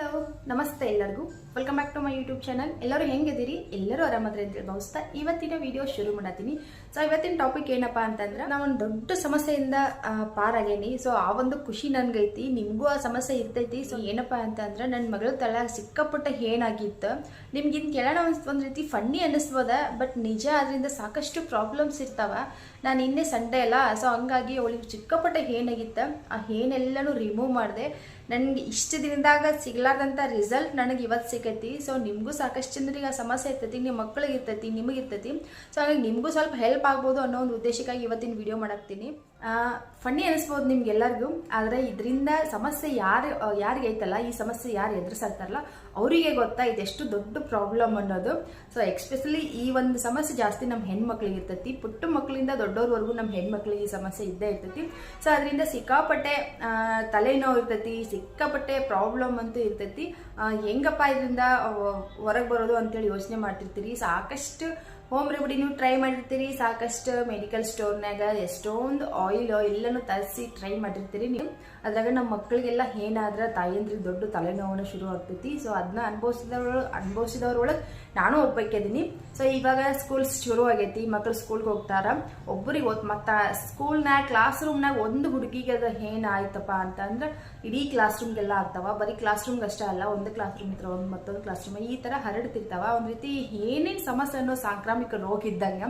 Hello ನಮಸ್ತೆ ಎಲ್ಲರಿಗೂ. Welcome back to my YouTube channel ಎಲ್ಲರೂ ಹೆಂಗಿದ್ದೀರಿ? ಎಲ್ಲರೂ ಆರಾಮದ್ರೆ ಅಂತ ಭಾವಿಸ್ತಾ ಇವತ್ತಿನ ವಿಡಿಯೋ ಶುರು ಮಾಡತ್ತೀನಿ. ಸೊ ಇವತ್ತಿನ ಟಾಪಿಕ್ ಏನಪ್ಪ ಅಂತಂದ್ರೆ, ನಾವು ಒಂದು ದೊಡ್ಡ ಸಮಸ್ಯೆಯಿಂದ ಪಾರಾಗೇನಿ ಸೊ ಆ ಒಂದು ಖುಷಿ ನನ್ಗೈತಿ, ನಿಮಗೂ ಆ ಸಮಸ್ಯೆ ಇರ್ತೈತಿ. ಸೊ ಏನಪ್ಪ ಅಂತಂದ್ರೆ ನನ್ನ ಮಗಳ ತಳ ಸಿಕ್ಕಾಪಟ್ಟ ಏನಾಗಿತ್ತು ನಿಮ್ಗೆ ಇನ್ ಕೇಳೋಣ ಒಂದ್ ರೀತಿ ಫನ್ನಿ ಅನ್ನಿಸ್ಬೋದ ಬಟ್ ನಿಜ ಅದರಿಂದ ಸಾಕಷ್ಟು ಪ್ರಾಬ್ಲಮ್ಸ್ ಇರ್ತಾವ. ನಾನು ಇನ್ನೇ ಸಂಡೇ ಅಲ್ಲ ಸೊ ಹಂಗಾಗಿ ಅವಳಿಗೆ ಚಿಕ್ಕಪಟ್ಟ ಏನಾಗಿತ್ತು, ಆ ಏನೆಲ್ಲನೂ ರಿಮೂವ್ ಮಾಡಿದೆ. ನನಗೆ ಇಷ್ಟು ದಿನದಾಗ ಸಿಗ್ಲಾರ್ದಂಥ ರಿಸಲ್ಟ್ ನನಗೆ ಇವತ್ತು ಸಿಗೈತಿ ಸೊ ನಿಮಗೂ ಸಾಕಷ್ಟು ಜನರಿಗೆ ಆ ಸಮಸ್ಯೆ ಇರ್ತೈತಿ, ನಿಮ್ಮ ಮಕ್ಕಳಿಗೆ ಇರ್ತೈತಿ, ನಿಮಗೆ ಇರ್ತೈತಿ. ಸೊ ಹಾಗಾಗಿ ನಿಮಗೂ ಸ್ವಲ್ಪ ಹೆಲ್ಪ್ ಆಗ್ಬೋದು ಅನ್ನೋ ಒಂದು ಉದ್ದೇಶಕ್ಕಾಗಿ ಇವತ್ತಿನ ವಿಡಿಯೋ ಮಾಡಾಕ್ತೀನಿ. ಫನ್ನಿ ಅನಿಸ್ಬೋದು ನಿಮ್ಗೆಲ್ಲರಿಗೂ. ಆದರೆ ಇದರಿಂದ ಸಮಸ್ಯೆ ಯಾರು ಯಾರಿಗೆ ಐತಲ್ಲ, ಈ ಸಮಸ್ಯೆ ಯಾರು ಎದುರಿಸಾಗ್ತಾರಲ್ಲ ಅವರಿಗೆ ಗೊತ್ತಾ ಇದೆಷ್ಟು ದೊಡ್ಡ ಪ್ರಾಬ್ಲಮ್ ಅನ್ನೋದು. ಸೊ ಎಕ್ಸ್ಪೆಷಲಿ ಈ ಒಂದು ಸಮಸ್ಯೆ ಜಾಸ್ತಿ ನಮ್ಮ ಹೆಣ್ಮಕ್ಳಿಗೆ ಇರ್ತೈತಿ. ಪುಟ್ಟ ಮಕ್ಕಳಿಂದ ದೊಡ್ಡೋರ್ವರೆಗೂ ನಮ್ಮ ಹೆಣ್ಮಕ್ಳಿಗೆ ಈ ಸಮಸ್ಯೆ ಇದ್ದೇ ಇರ್ತೈತಿ. ಸೊ ಅದರಿಂದ ಸಿಕ್ಕಾಪಟ್ಟೆ ತಲೆನೋವು ಇರ್ತೈತಿ, ಸಿಕ್ಕಾಪಟ್ಟೆ ಪ್ರಾಬ್ಲಮ್ ಅಂತೂ ಇರ್ತೈತಿ. ಹೆಂಗಪ್ಪ ಇದರಿಂದ ಹೊರಗೆ ಬರೋದು ಅಂತೇಳಿ ಯೋಚನೆ ಮಾಡ್ತಿರ್ತೀರಿ. ಸಾಕಷ್ಟು ಹೋಮ್ ರೆಮಿಡಿನೂ ಟ್ರೈ ಮಾಡಿರ್ತೀರಿ. ಸಾಕಷ್ಟು ಮೆಡಿಕಲ್ ಸ್ಟೋರ್ನಾಗ ಎಷ್ಟೊಂದು ಆಯಿಲ್ ಎಲ್ಲನೂ ತರಿಸಿ ಟ್ರೈ ಮಾಡಿರ್ತೀರಿ ನೀವು. ಅದ್ರಾಗ ನಮ್ಮ ಮಕ್ಕಳಿಗೆಲ್ಲ ಏನಾದ್ರೆ ತಾಯಂದ್ರಿಗೆ ದೊಡ್ಡ ತಲೆನೋವನ್ನ ಶುರು ಆಗ್ತೈತಿ. ಸೊ ಅದನ್ನ ಅನುಭವಿಸಿದವ್ರು, ಅನುಭವಿಸಿದವ್ರೊಳಗೆ ನಾನು ಒಬ್ಬಾಕಿದ್ದೀನಿ ಸೊ ಇವಾಗ ಸ್ಕೂಲ್ ಶುರು ಆಗೈತಿ ಮಕ್ಕಳು ಸ್ಕೂಲ್ಗೆ ಹೋಗ್ತಾರ. ಒಬ್ಬರಿಗೆ ಓದ್ ಮತ್ತು ಸ್ಕೂಲ್ನಾಗ ಕ್ಲಾಸ್ ರೂಮ್ನಾಗ ಒಂದು ಹುಡುಗಿಗೆ ಅದು ಏನಾಯ್ತಪ್ಪ ಅಂತಂದ್ರೆ ಇಡೀ ಕ್ಲಾಸ್ ರೂಮ್ಗೆಲ್ಲ ಆಗ್ತಾವ. ಬರೀ ಕ್ಲಾಸ್ ರೂಮ್ಗೆ ಅಷ್ಟೇ ಅಲ್ಲ, ಒಂದು ಕ್ಲಾಸ್ ರೂಮ್ ಇತ್ರ ಒಂದು ಮತ್ತೊಂದು ಕ್ಲಾಸ್ ರೂಮ್ ಈ ಥರ ಹರಡ್ತಿರ್ತಾವ. ಒಂದು ರೀತಿ ಏನೇನು ಸಮಸ್ಯೆ ಅನ್ನೋ ಸಾಂಕ್ರಾಮಿಕ ರೋಗ ಇದ್ದಂಗ.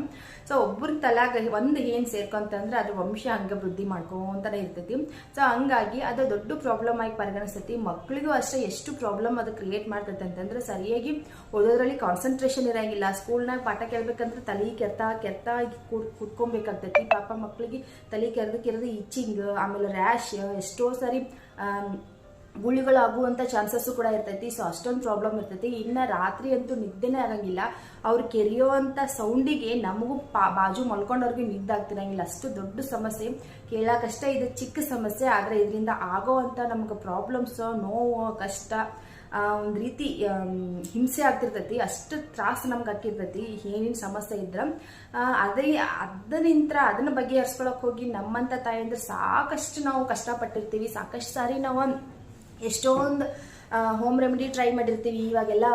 ಸೊ ಒಬ್ಬರ ತಲಾಗ ಒಂದು ಏನು ಸೇರ್ಕೊಂತಂದ್ರೆ ಅದು ವಂಶ ಹಂಗೆ ವೃದ್ಧಿ ಮಾಡ್ಕೊಂತಾನೆ ಇರ್ತೈತಿ. ಸೊ ಹಂಗಾಗಿ ಅದು ದೊಡ್ಡ ಪ್ರಾಬ್ಲಮ್ ಆಗಿ ಪರಿಗಣಿಸ್ತೈತಿ ಮಕ್ಕಳಿಗೂ ಅಷ್ಟೇ ಎಷ್ಟು ಪ್ರಾಬ್ಲಮ್ ಅದು ಕ್ರಿಯೇಟ್ ಮಾಡ್ತೈತೆ ಅಂತಂದ್ರೆ ಸರಿಯಾಗಿ ಓದೋದ್ರಲ್ಲಿ ಕಾನ್ಸಂಟ್ರೇಷನ್ ಇರಂಗಿಲ್ಲ. ಸ್ಕೂಲ್ನಾಗ ಪಾಠ ಕೇಳ್ಬೇಕಂದ್ರೆ ತಲೆ ಕೆತ್ತ ಕೆತ್ತ ಕುತ್ಕೊಬೇಕಾಗ್ತೈತಿ. ಪಾಪ ಮಕ್ಕಳಿಗೆ ತಲೆ ಕೆರೆದು ಕೆರೆದು ಇಚ್ಚಿಂಗ್ ಆಮೇಲೆ ರ್ಯಾಶ್ ಎಷ್ಟೋ ಸಾರಿ ಗುಳಿಗಳಾಗುವಂಥ ಚಾನ್ಸಸ್ಸು ಕೂಡ ಇರ್ತೈತಿ. ಸೊ ಅಷ್ಟೊಂದು ಪ್ರಾಬ್ಲಮ್ ಇರ್ತೈತಿ. ಇನ್ನು ರಾತ್ರಿ ಅಂತೂ ನಿದ್ದೆನೇ ಆಗಂಗಿಲ್ಲ. ಅವ್ರು ಕೆರೆಯುವಂಥ ಸೌಂಡಿಗೆ ನಮಗೂ ಪಾ, ಬಾಜು ಮಲ್ಕೊಂಡವ್ರಿಗೆ ನಿದ್ದೆ ಆಗ್ತಿರಂಗಿಲ್ಲ. ಅಷ್ಟು ದೊಡ್ಡ ಸಮಸ್ಯೆ. ಕೇಳೋಕ್ಕಷ್ಟೇ ಇದು ಚಿಕ್ಕ ಸಮಸ್ಯೆ. ಆದರೆ ಇದರಿಂದ ಆಗೋವಂಥ ನಮ್ಗೆ ಪ್ರಾಬ್ಲಮ್ಸ್ ನೋವು, ಕಷ್ಟ ಒಂದು ರೀತಿ ಹಿಂಸೆ ಆಗ್ತಿರ್ತೈತಿ. ಅಷ್ಟು ತ್ರಾಸ ನಮ್ಗೆ ಹಾಕಿರ್ತೈತಿ ಏನೇನು ಸಮಸ್ಯೆ ಇದ್ರೆ. ಅದೇ ಅದನಿಂತ್ರ ಅದನ್ನ ಬಗೆಹರಿಸ್ಕೊಳಕ್ಕೆ ಹೋಗಿ ನಮ್ಮಂತ ತಾಯಂದ್ರೆ ಸಾಕಷ್ಟು ನಾವು ಕಷ್ಟಪಟ್ಟಿರ್ತೀವಿ. ಸಾಕಷ್ಟು ಸಾರಿ ನಾವು ಎಷ್ಟೊಂದು ಹೋಮ್ ರೆಮಿಡಿ ಟ್ರೈ ಮಾಡಿರ್ತೀವಿ. ಇವಾಗೆಲ್ಲ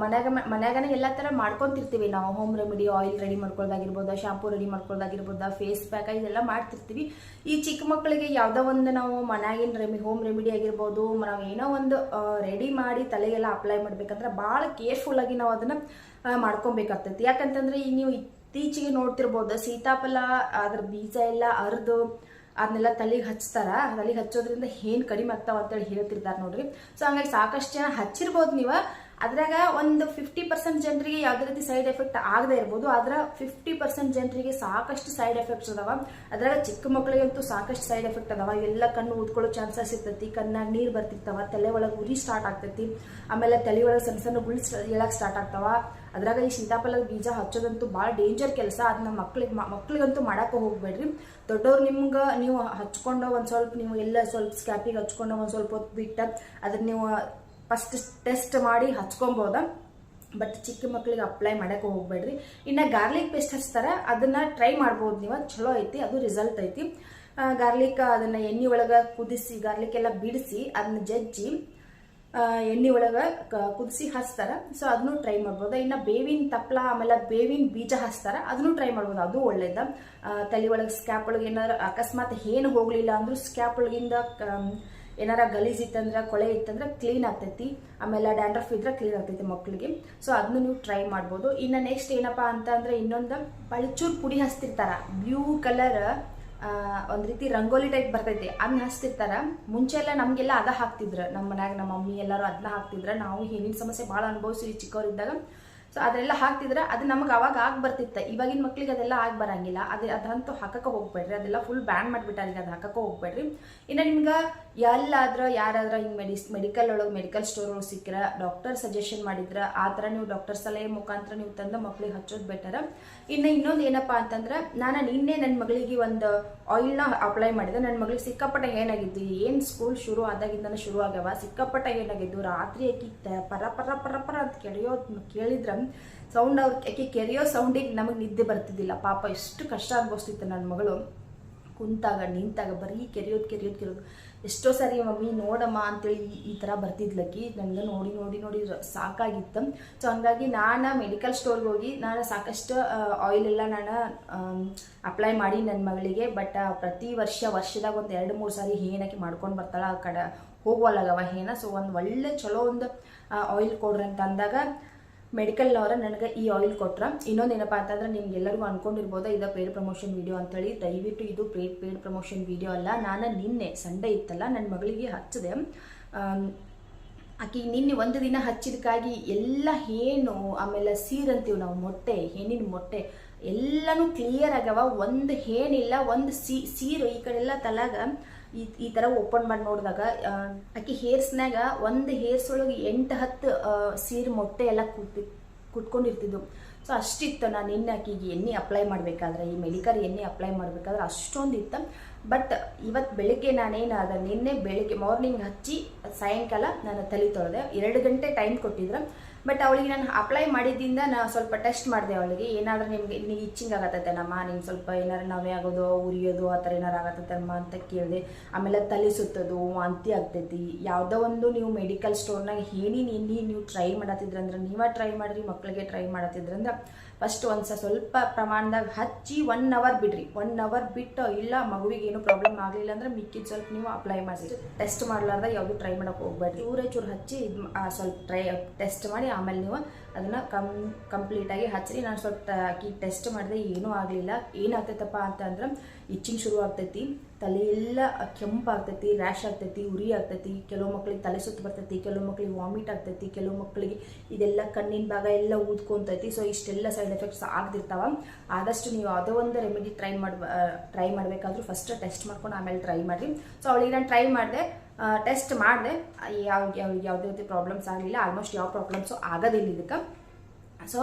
ಮನ್ಯಾಗ ಮನ್ಯಾಗನೇ ಎಲ್ಲ ಥರ ಮಾಡ್ಕೊತಿರ್ತೀವಿ ನಾವು. ಹೋಮ್ ರೆಮಿಡಿ ಆಯಿಲ್ ರೆಡಿ ಮಾಡ್ಕೊಳ್ದಾಗಿರ್ಬೋದು ಶಾಂಪೂ ರೆಡಿ ಮಾಡ್ಕೊಳ್ದಾಗಿರ್ಬೋದು ಫೇಸ್ ಪ್ಯಾಕ್ ಇದೆಲ್ಲ ಮಾಡ್ತಿರ್ತೀವಿ. ಈ ಚಿಕ್ಕ ಮಕ್ಕಳಿಗೆ ಯಾವುದೋ ಒಂದು ನಾವು ಮನ್ಯಾಗಿನ ರೆಮಿ ಹೋಮ್ ರೆಮಿಡಿ ಆಗಿರ್ಬೋದು, ನಾವು ಏನೋ ಒಂದು ರೆಡಿ ಮಾಡಿ ತಲೆಗೆಲ್ಲ ಅಪ್ಲೈ ಮಾಡ್ಬೇಕಂದ್ರೆ ಭಾಳ ಕೇರ್ಫುಲ್ಲಾಗಿ ನಾವು ಅದನ್ನು ಮಾಡ್ಕೊಬೇಕಾಗ್ತೈತಿ. ಯಾಕಂತಂದ್ರೆ ಈಗ ನೀವು ಇತ್ತೀಚೆಗೆ ನೋಡ್ತಿರ್ಬೋದು, ಸೀತಾಫಲ, ಅದ್ರ ಬೀಜ ಎಲ್ಲ ಅರ್ದು ಅದನ್ನೆಲ್ಲ ತಲೆಗೆ ಹಚ್ತಾರ? ತಲೆಗೆ ಹಚ್ಚೋದ್ರಿಂದ ಏನು ಕಡಿಮೆ ಆಗ್ತಾವ ಅಂತೇಳಿ ಹೇಳ್ತಿರ್ತಾರೆ ನೋಡ್ರಿ. ಸೊ ಹಂಗಾಗಿ ಸಾಕಷ್ಟು ಜನ ಹಚ್ಚಿರ್ಬೋದು ನೀವು. ಅದ್ರಾಗ ಒಂದು ಫಿಫ್ಟಿ ಪರ್ಸೆಂಟ್ ಜನರಿಗೆ ಯಾವುದೇ ರೀತಿ ಸೈಡ್ ಎಫೆಕ್ಟ್ ಆಗದೆ ಇರ್ಬೋದು, ಆದ್ರೆ ಫಿಫ್ಟಿ ಪರ್ಸೆಂಟ್ ಜನರಿಗೆ ಸಾಕಷ್ಟು ಸೈಡ್ ಎಫೆಕ್ಟ್ಸ್ ಅದಾವ. ಅದ್ರಾಗ ಚಿಕ್ಕ ಮಕ್ಕಳಿಗಂತೂ ಸಾಕಷ್ಟು ಸೈಡ್ ಎಫೆಕ್ಟ್ ಅದಾವ. ಎಲ್ಲ ಕಣ್ಣು ಊದ್ಕೊಳ್ಳೋ ಚಾನ್ಸಸ್ ಇರ್ತೈತಿ, ಕಣ್ಣಾಗ ನೀರು ಬರ್ತಿರ್ತಾವ, ತಲೆ ಒಳಗೆ ಉರಿ ಸ್ಟಾರ್ಟ್ ಆಗ್ತೈತಿ, ಆಮೇಲೆ ತಲೆ ಒಳಗೆ ಸಣ್ಣ ಸಣ್ಣ ಗುಳಿ ಹೇಳಕ್ ಸ್ಟಾರ್ಟ್ ಆಗ್ತಾವ. ಅದ್ರಾಗ ಈ ಸೀತಾಫಲದ ಬೀಜ ಹಚ್ಚೋದಂತೂ ಭಾಳ ಡೇಂಜರ್ ಕೆಲಸ ಅದನ್ನ ಮಕ್ಳಿಗೆ ಮಕ್ಳಿಗಂತೂ ಮಾಡೋಕೆ ಹೋಗ್ಬೇಡ್ರಿ. ದೊಡ್ಡವ್ರು ನಿಮ್ಗೆ ನೀವು ಹಚ್ಕೊಂಡು ಒಂದು ಸ್ವಲ್ಪ, ನೀವು ಎಲ್ಲ ಸ್ವಲ್ಪ ಸ್ಕ್ಯಾಪಿಗೆ ಹಚ್ಕೊಂಡು ಒಂದು ಸ್ವಲ್ಪ ಹೊತ್ತು ಬಿಟ್ಟು ಅದನ್ನ ನೀವು ಫಸ್ಟ್ ಟೆಸ್ಟ್ ಮಾಡಿ ಹಚ್ಕೊಬೋದ? ಬಟ್ ಚಿಕ್ಕ ಮಕ್ಕಳಿಗೆ ಅಪ್ಲೈ ಮಾಡಕ್ಕೆ ಹೋಗ್ಬೇಡ್ರಿ. ಇನ್ನು ಗಾರ್ಲಿಕ್ ಪೇಸ್ಟ್ ಹಚ್ತಾರೆ, ಅದನ್ನ ಟ್ರೈ ಮಾಡ್ಬೋದು ನೀವು. ಚಲೋ ಐತಿ, ಅದು ರಿಸಲ್ಟ್ ಐತಿ. ಗಾರ್ಲಿಕ್ ಅದನ್ನ ಎಣ್ಣೆ ಒಳಗೆ ಕುದಿಸಿ ಗಾರ್ಲಿಕ್ ಎಲ್ಲ ಬಿಡಿಸಿ, ಅದನ್ನ ಜಜ್ಜಿ ಎಣ್ಣೆ ಒಳಗೆ ಕುದಿಸಿ ಹಚ್ತಾರೆ. ಸೊ ಅದನ್ನು ಟ್ರೈ ಮಾಡ್ಬೋದು. ಇನ್ನು ಬೇವಿನ ತಪ್ಪಲ ಆಮೇಲೆ ಬೇವಿನ ಬೀಜ ಹಚ್ತಾರೆ, ಅದನ್ನು ಟ್ರೈ ಮಾಡ್ಬೋದು. ಅದು ಒಳ್ಳೇದ. ತಲೆ ಒಳಗೆ ಸ್ಕ್ಯಾಪ್ ಒಳಗೆ ಏನಾದ್ರೂ ಅಕಸ್ಮಾತ್ ಏನು ಹೋಗಲಿಲ್ಲ ಅಂದ್ರೂ ಸ್ಕ್ಯಾಪ್ ಒಳಗಿಂದ ಏನಾರ ಗಲೀಜ್ ಇತ್ತಂದ್ರೆ, ಕೊಳೆ ಇತ್ತಂದ್ರೆ ಕ್ಲೀನ್ ಆಗ್ತೈತಿ. ಆಮೇಲೆ ಡ್ಯಾಂಡ್ರಫ್ ಇದ್ರೆ ಕ್ಲೀನ್ ಆಗ್ತೈತಿ ಮಕ್ಕಳಿಗೆ ಸೊ ಅದನ್ನ ನೀವು ಟ್ರೈ ಮಾಡ್ಬೋದು. ಇನ್ನು ನೆಕ್ಸ್ಟ್ ಏನಪ್ಪ ಅಂತ ಅಂದ್ರೆ ಇನ್ನೊಂದು ಬಳಚೂರು ಪುಡಿ ಹಸ್ತಿರ್ತಾರ ಬ್ಲೂ ಕಲರ್ ಒಂದು ರೀತಿ ರಂಗೋಲಿ ಟೈಪ್ ಬರ್ತೈತಿ. ಅದನ್ನ ಹಸ್ತಿರ್ತಾರ ಮುಂಚೆ ಎಲ್ಲ ನಮಗೆಲ್ಲ ಅದ ಹಾಕ್ತಿದ್ರು. ನಮ್ಮ ಮನ್ಯಾಗ ನಮ್ಮ ಮಮ್ಮಿ ಎಲ್ಲರೂ ಅದನ್ನ ಹಾಕ್ತಿದ್ರ. ನಾವು ಹಿಂದಿನ ಸಮಸ್ಯೆ ಭಾಳ ಅನುಭವಿಸಿ ಚಿಕ್ಕವರಿದ್ದಾಗ. ಸೊ ಅದೆಲ್ಲ ಹಾಕ್ತಿದ್ರ. ಅದು ನಮಗೆ ಅವಾಗ ಆಗಿ ಬರ್ತಿತ್ತು. ಇವಾಗಿನ ಮಕ್ಳಿಗೆ ಅದೆಲ್ಲ ಆಗಿ ಬರಂಗಿಲ್ಲ. ಅದು ಅದಂತೂ ಹಾಕಕ್ಕೆ ಹೋಗ್ಬೇಡ್ರಿ. ಅದೆಲ್ಲ ಫುಲ್ ಬ್ಯಾನ್ ಮಾಡಿಬಿಟ್ಟಾರೀಗ ಅದು ಹಾಕಕ್ಕೆ ಹೋಗ್ಬೇಡ್ರಿ. ಇನ್ನು ನಿಮ್ಗೆ ಎಲ್ಲಾದ್ರ ಯಾರಾದ್ರ ಹಿಂಗೆ ಮೆಡಿಸ್ ಮೆಡಿಕಲ್ ಒಳಗೆ ಮೆಡಿಕಲ್ ಸ್ಟೋರ್ ಒಳಗೆ ಸಿಕ್ಕಿರ ಡಾಕ್ಟರ್ ಸಜೆಷನ್ ಮಾಡಿದ್ರ, ಆ ಥರ ನೀವು ಡಾಕ್ಟರ್ ಸಲಹೆ ಮುಖಾಂತರ ನೀವು ತಂದು ಮಕ್ಳಿಗೆ ಹಚ್ಚೋದು ಬೆಟರ್ ಇನ್ನು ಇನ್ನೊಂದು ಏನಪ್ಪಾ ಅಂತಂದ್ರೆ, ನಾನು ನಿನ್ನೆ ನನ್ನ ಮಗಳಿಗೆ ಒಂದು ಆಯಿಲ್ನ ಅಪ್ಲೈ ಮಾಡಿದೆ. ನನ್ನ ಮಗಳಿಗೆ ಸಿಕ್ಕಾಪಟ್ಟೆ ಏನಾಗಿದ್ದು ಏನು ಸ್ಕೂಲ್ ಶುರು ಆದಾಗಿಂದನ ಶುರು ಆಗ್ಯಾವ. ಸಿಕ್ಕಾಪಟ್ಟೆ ಏನಾಗಿದ್ದು ರಾತ್ರಿ ಅಕ್ಕಿ ಪರ ಪರ ಪರ ಪರ ಅಂತ ಕೆರೆಯೋ ಕೇಳಿದ್ರೆ. ಸೌಂಡ್ ಅವ್ರ, ಅಕ್ಕಿ ಕೆರೆಯೋ ಸೌಂಡಿಗೆ ನಮಗೆ ನಿದ್ದೆ ಬರ್ತಿದ್ದಿಲ್ಲ. ಪಾಪ ಎಷ್ಟು ಕಷ್ಟ ಅನ್ಭವಿಸ್ತಿತ್ತು ನನ್ನ ಮಗಳು. ಕುಂತಾಗ, ನಿಂತಾಗ, ಬರೀ ಕೆರೆಯೋದು ಕೆರೆಯೋದು ಕೆರೆಯೋದು. ಎಷ್ಟೋ ಸಾರಿ ಮಮ್ಮಿ, ನೋಡಮ್ಮ ಅಂತೇಳಿ ಈ- ಥರ ಬರ್ತಿದ್ಲಕ್ಕಿ. ನನಗೆ ನೋಡಿ ನೋಡಿ ನೋಡಿ ಸಾಕಾಗಿತ್ತು. ಸೊ ಹಂಗಾಗಿ ನಾನು ಮೆಡಿಕಲ್ ಸ್ಟೋರ್ಗೆ ಹೋಗಿ ನಾನು ಸಾಕಷ್ಟು ಆಯಿಲ್ ಎಲ್ಲ ನಾನು ಅಪ್ಲೈ ಮಾಡಿ ನನ್ನ ಮಗಳಿಗೆ. ಬಟ್ ಪ್ರತಿ ವರ್ಷ, ವರ್ಷದಾಗ ಒಂದು ಎರಡು, ಮೂರು ಸಾರಿ ಹೇನಕ್ಕೆ ಮಾಡ್ಕೊಂಡು ಬರ್ತಾಳೆ ಆ ಕಡೆ. ಹೋಗುವಲ್ಲಾಗವ ಹೇನ? ಸೊ ಒಂದು ಒಳ್ಳೆ ಚಲೋ ಒಂದು ಆಯಿಲ್ ಕೊಡ್ರಿ ಅಂತ ಅಂದಾಗ ಮೆಡಿಕಲ್ ಅವರ ನನಗೆ ಈ ಆಯಿಲ್ ಕೊಟ್ರ. ಇನ್ನೊಂದು ಏನಪ್ಪ ಅಂತಂದ್ರೆ ನಿಮ್ಗೆ ಎಲ್ಲರಿಗೂ ಅನ್ಕೊಂಡಿರ್ಬೋದು ಇದು ಪೇಡ್ ಪ್ರಮೋಷನ್ ವಿಡಿಯೋ ಅಂತೇಳಿ. ದಯವಿಟ್ಟು ಇದು ಪೇಡ್ ಪೇಡ್ ಪ್ರಮೋಷನ್ ವೀಡಿಯೋ ಅಲ್ಲ. ನಾನು ನಿನ್ನೆ ಸಂಡೆ ಇತ್ತಲ್ಲ ನನ್ನ ಮಗಳಿಗೆ ಹಚ್ಚಿದೆ. ಆಕೆ ನಿನ್ನೆ ಒಂದು ದಿನ ಹಚ್ಚಿದಕ್ಕಾಗಿ ಎಲ್ಲ ಹೇನು ಆಮೇಲೆ ಸೀರಂತೀವಿ ನಾವು ಮೊಟ್ಟೆ, ಹೆಣ್ಣಿನ ಮೊಟ್ಟೆ, ಎಲ್ಲನೂ ಕ್ಲಿಯರ್ ಆಗ್ಯಾವ ಒಂದು ಹೇನಿಲ್ಲ ಒಂದು ಸೀರು ಈ ಕಡೆ ಎಲ್ಲ ತಲಾಗ. ಈ ಈ ಓಪನ್ ಮಾಡಿ ನೋಡಿದಾಗ ಆಕೆ ಹೇರ್ಸ್ನಾಗ ಒಂದು ಹೇರ್ಸ್ ಒಳಗೆ ಎಂಟು, ಹತ್ತು ಸೀರೆ ಮೊಟ್ಟೆ ಎಲ್ಲ ಕೂತಿ ಕುಟ್ಕೊಂಡಿರ್ತಿದ್ವು ಸೊ ಅಷ್ಟಿತ್ತು ನಾನು ನಿನ್ನೆ ಆಕಿಗೆ ಎಣ್ಣೆ ಅಪ್ಲೈ ಮಾಡಬೇಕಾದ್ರೆ, ಈ ಮೆಡಿಕಲ್ ಎಣ್ಣೆ ಅಪ್ಲೈ ಮಾಡಬೇಕಾದ್ರೆ ಅಷ್ಟೊಂದು ಇತ್ತು. ಬಟ್ ಇವತ್ತು ಬೆಳಿಗ್ಗೆ ನಾನೇನು ಅದ ನಿನ್ನೆ ಬೆಳಿಗ್ಗೆ ಮಾರ್ನಿಂಗ್ ಹಚ್ಚಿ, ಸಾಯಂಕಾಲ ನಾನು ತಲೆ ತೊಳೆದೆ. ಎರಡು ಗಂಟೆ ಟೈಮ್ ಕೊಟ್ಟಿದ್ರು. ಬಟ್ ಅವಳಿಗೆ ನಾನು ಅಪ್ಲೈ ಮಾಡಿದ್ದಿಂದ ನಾನು ಸ್ವಲ್ಪ ಟೆಸ್ಟ್ ಮಾಡಿದೆ ಅವಳಿಗೆ. ಏನಾದರೂ ನಿಮಗೆ ನಿನಗೆ ಇಚ್ಚಿಂಗ್ ಆಗತ್ತೆ ನಮ್ಮ ನಿಂಗೆ ಸ್ವಲ್ಪ ಏನಾರು ನವೆ ಆಗೋದು, ಉರಿಯೋದು, ಆ ಥರ ಏನಾರು ಆಗತ್ತೈತಮ್ಮ ಅಂತ ಕೇಳಿದೆ. ಆಮೇಲೆ ತಲೆ ಸುತ್ತೋದು, ವಾಂತಿ ಆಗ್ತೈತಿ. ಯಾವುದೋ ಒಂದು ನೀವು ಮೆಡಿಕಲ್ ಸ್ಟೋರ್ನಾಗ ಏನೇನು ನೀನು ನೀವು ಟ್ರೈ ಮಾಡತ್ತಿದ್ರಂದ್ರೆ, ನೀವೇ ಟ್ರೈ ಮಾಡಿರಿ ಮಕ್ಕಳಿಗೆ ಟ್ರೈ ಮಾಡತ್ತಿದ್ರಂದ್ರೆ ಫಸ್ಟ್ ಒಂದು ಸ್ವಲ್ಪ ಪ್ರಮಾಣದಾಗ ಹಚ್ಚಿ ಒನ್ ಅವರ್ ಬಿಡ್ರಿ. ಒನ್ ಅವರ್ ಬಿಟ್ಟು ಇಲ್ಲ, ಮಗುವಿಗೆ ಏನು ಪ್ರಾಬ್ಲಮ್ ಆಗಲಿಲ್ಲ ಅಂದ್ರೆ ಮಿಕ್ಕಿದ ಸ್ವಲ್ಪ ನೀವು ಅಪ್ಲೈ ಮಾಡಿ ಟೆಸ್ಟ್ ಮಾಡ್ಲಾರ್ದ ಯಾವುದು ಟ್ರೈ ಮಾಡೋಕೆ ಹೋಗ್ಬೇಡ್ರಿ. ಚೂರೇ ಚೂರು ಹಚ್ಚಿ ಇದು ಸ್ವಲ್ಪ ಟ್ರೈ ಟೆಸ್ಟ್ ಮಾಡಿ ಆಮೇಲೆ ನೀವು ಅದನ್ನು ಕಮ್ ಕಂಪ್ಲೀಟಾಗಿ ಹಚ್ಚಿರಿ ನಾನು ಸ್ವಲ್ಪ ಟೆಸ್ಟ್ ಮಾಡಿದೆ ಏನೂ ಆಗಲಿಲ್ಲ. ಏನಾಗ್ತೈತಪ್ಪ ಅಂತಂದ್ರೆ ಇಚ್ಚಿಂಗ್ ಶುರು ಆಗ್ತೈತಿ, ತಲೆ ಎಲ್ಲ ಕೆಂಪಾಗ್ತೈತಿ ರ್ಯಾಶ್ ಆಗ್ತೈತಿ, ಉರಿ ಆಗ್ತೈತಿ, ಕೆಲವು ಮಕ್ಳಿಗೆ ತಲೆ ಸುತ್ತ ಬರ್ತೈತಿ, ಕೆಲವು ಮಕ್ಳಿಗೆ ವಾಮಿಟ್ ಆಗ್ತೈತಿ, ಕೆಲವು ಮಕ್ಕಳಿಗೆ ಇದೆಲ್ಲ ಕಣ್ಣಿನ ಭಾಗ ಎಲ್ಲ ಊದ್ಕೊಂತೈತಿ ಸೊ ಇಷ್ಟೆಲ್ಲ ಸೈಡ್ ಎಫೆಕ್ಟ್ಸ್ ಆಗ್ತಿರ್ತಾವ ಆದಷ್ಟು ನೀವು ಯಾವುದೋ ಒಂದು ರೆಮಿಡಿ ಟ್ರೈ ಮಾಡ್ ಟ್ರೈ ಮಾಡಬೇಕಾದ್ರೂ ಫಸ್ಟ್ ಟೆಸ್ಟ್ ಮಾಡ್ಕೊಂಡು ಆಮೇಲೆ ಟ್ರೈ ಮಾಡಿ ಸೊ ಅವಳಿಗೆ ನಾನು ಟ್ರೈ ಮಾಡಿದೆ ಟೆಸ್ಟ್ ಮಾಡಿದೆ ಯಾವ ಯಾವ, ಯಾವುದೇ ರೀತಿ ಪ್ರಾಬ್ಲಮ್ಸ್ ಆಗಲಿಲ್ಲ ಆಲ್ಮೋಸ್ಟ್ ಯಾವ ಪ್ರಾಬ್ಲಮ್ಸು ಆಗೋದಿಲ್ಲ ಇದಕ್ಕೆ. ಸೊ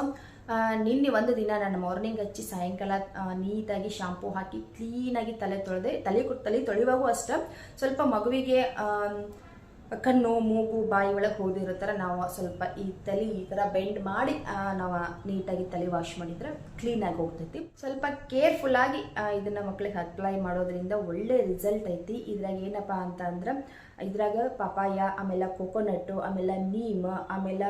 ನಿನ್ನೆ ಒಂದು ದಿನ ನಾನು ಮಾರ್ನಿಂಗ್ ಹಚ್ಚಿ ಸಾಯಂಕಾಲ ನೀಟಾಗಿ ಶಾಂಪೂ ಹಾಕಿ ಕ್ಲೀನಾಗಿ ತಲೆ ತೊಳೆದೆ, ತಲೆ ತಲೆ ತೊಳೆಯುವಾಗೂ ಅಷ್ಟೇ ಸ್ವಲ್ಪ ಮಗುವಿಗೆ ಕಣ್ಣು, ಮೂಗು, ಬಾಯಿ ಒಳಗೆ ಹೋದಿರೋ ಥರ ನಾವು ಸ್ವಲ್ಪ ಈ ತಲೆ ಈ ಥರ ಬೆಂಡ್ ಮಾಡಿ ನಾವು ನೀಟಾಗಿ ತಲೆ ವಾಶ್ ಮಾಡಿದ್ರೆ ಕ್ಲೀನಾಗಿ ಹೋಗ್ತೈತಿ. ಸ್ವಲ್ಪ ಕೇರ್ಫುಲ್ಲಾಗಿ ಇದನ್ನು ಮಕ್ಳಿಗೆ ಅಪ್ಲೈ ಮಾಡೋದ್ರಿಂದ ಒಳ್ಳೆ ರಿಸಲ್ಟ್ ಐತಿ. ಇದ್ರಾಗ ಏನಪ್ಪ ಅಂತ ಅಂದ್ರೆ ಇದ್ರಾಗ ಪಪಾಯ ಆಮೇಲೆ ಕೊಕೊನಟ್ಟು ಆಮೇಲೆ ನೀಮ್ ಆಮೇಲೆ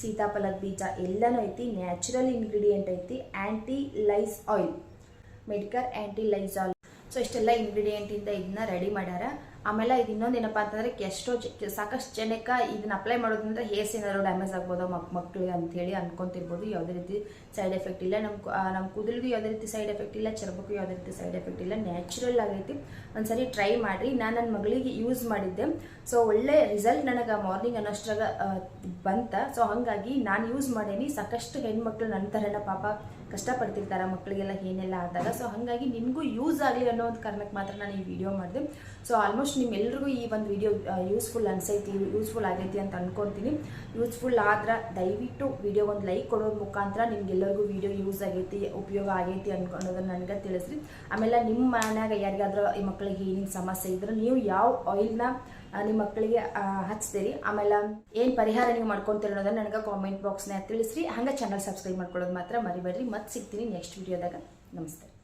ಸೀತಾಫಲದ ಬೀಜ ಎಲ್ಲನೂ ಐತಿ ನ್ಯಾಚುರಲ್ ಇಂಗ್ರೀಡಿಯೆಂಟ್ ಐತಿ anti lice oil medical anti lice oil so ಇಷ್ಟೆಲ್ಲ ಇಂಗ್ರೀಡಿಯೆಂಟಿಂದ ಇದನ್ನ ರೆಡಿ ಮಾಡ್ಯಾರ. ಆಮೇಲೆ ಇದು ಇನ್ನೊಂದು ಏನಪ್ಪಾ ಅಂತಂದರೆ ಎಷ್ಟೋ ಸಾಕಷ್ಟು ಜನಕ್ಕೆ ಇದನ್ನ ಅಪ್ಲೈ ಮಾಡೋದ್ರಿಂದ ಹೇರ್ಸ್ ಏನಾದ್ರು ಡ್ಯಾಮೇಜ್ ಆಗ್ಬೋದು ಮಕ್ ಮಕ್ಳಿಗೆ ಅಂಥೇಳಿ ಅನ್ಕೊಂತಿರ್ಬೋದು. ಯಾವುದೇ ರೀತಿ ಸೈಡ್ ಎಫೆಕ್ಟ್ ಇಲ್ಲ. ಆ, ನಮ್ಮ ಕೂದಲಿಗೂ ಯಾವುದೇ ರೀತಿ ಸೈಡ್ ಎಫೆಕ್ಟ್ ಇಲ್ಲ ಚರ್ಮಕ್ಕೂ ಯಾವುದೇ ರೀತಿ ಸೈಡ್ ಎಫೆಕ್ಟ್ ಇಲ್ಲ. ನ್ಯಾಚುರಲ್ ಆಗೈತಿ. ಒಂದ್ಸರಿ ಟ್ರೈ ಮಾಡಿರಿ. ನಾನು ನನ್ನ ಮಗಳಿಗೆ ಯೂಸ್ ಮಾಡಿದ್ದೆ. ಸೊ ಒಳ್ಳೆ ರಿಸಲ್ಟ್ ನನಗೆ ಮಾರ್ನಿಂಗ್ ಅನ್ನೋಷ್ಟ್ರಾಗ ಬಂತ. ಸೊ ಹಾಗಾಗಿ ನಾನು ಯೂಸ್ ಮಾಡೇನಿ. ಸಾಕಷ್ಟು ಹೆಣ್ಮಕ್ಳು ನನ್ನ ಥರನ ಪಾಪ ಕಷ್ಟಪಡ್ತಿರ್ತಾರೆ. ಮಕ್ಕಳಿಗೆಲ್ಲ ಏನೆಲ್ಲ ಆದಾಗ. ಸೊ ಹಾಗಾಗಿ ನಿಮಗೂ ಯೂಸ್ ಆಗಲಿ ಅನ್ನೋ ಒಂದು ಕಾರಣಕ್ಕೆ ಮಾತ್ರ ನಾನು ಈ ವಿಡಿಯೋ ಮಾಡಿದೆ. ಸೊ ಆಲ್ಮೋಸ್ಟ್ ನಿಮ್ಮೆಲ್ರಿಗೂ ಈ ಒಂದು ವಿಡಿಯೋ ಯೂಸ್ಫುಲ್ ಅನ್ಸೈತಿ ಯೂಸ್ಫುಲ್ ಆಗೈತಿ ಅಂತ ಅನ್ಕೊತೀನಿ. ಯೂಸ್ಫುಲ್ ಆದ್ರೆ ದಯವಿಟ್ಟು ವಿಡಿಯೋ ಒಂದು ಲೈಕ್ ಕೊಡೋದ್ರ ಮುಖಾಂತರ ನಿಮ್ಗೆಲ್ಲರಿಗೂ ವಿಡಿಯೋ ಯೂಸ್ ಆಗೈತಿ, ಉಪಯೋಗ ಆಗೈತಿ ಅನ್ಕೊಳೋದನ್ನ ನನಗೆ ತಿಳಿಸ್ರಿ. ಆಮೇಲೆ ನಿಮ್ಮ ಮನ್ಯಾಗ ಯಾರಿಗಾದ್ರೂ ಈ ಮಕ್ಕಳಿಗೆ ಏನೇನು ಸಮಸ್ಯೆ ಇದ್ರೆ ನೀವು ಯಾವ ಆಯಿಲ್ನ ನಿಮ್ಮ ಮಕ್ಕಳಿಗೆ ಹಚ್ತೀರಿ. ಆಮೇಲೆ ಏನು ಪರಿಹಾರ ನೀವು ಮಾಡ್ಕೊತೀರಿ ಅನ್ನೋದನ್ನ ನನಗೆ ಕಾಮೆಂಟ್ ಬಾಕ್ಸ್ನ ತಿಳಿಸ್ರಿ. ಹಂಗೆ ಚಾನಲ್ ಸಬ್ಸ್ಕ್ರೈಬ್ ಮಾಡ್ಕೊಳ್ಳೋದು ಮಾತ್ರ ಮರಿಬೇಡ್ರಿ. ಮತ್ತೆ ಸಿಗ್ತೀನಿ ನೆಕ್ಸ್ಟ್ ವಿಡಿಯೋದಾಗ ನಮಸ್ತೆ.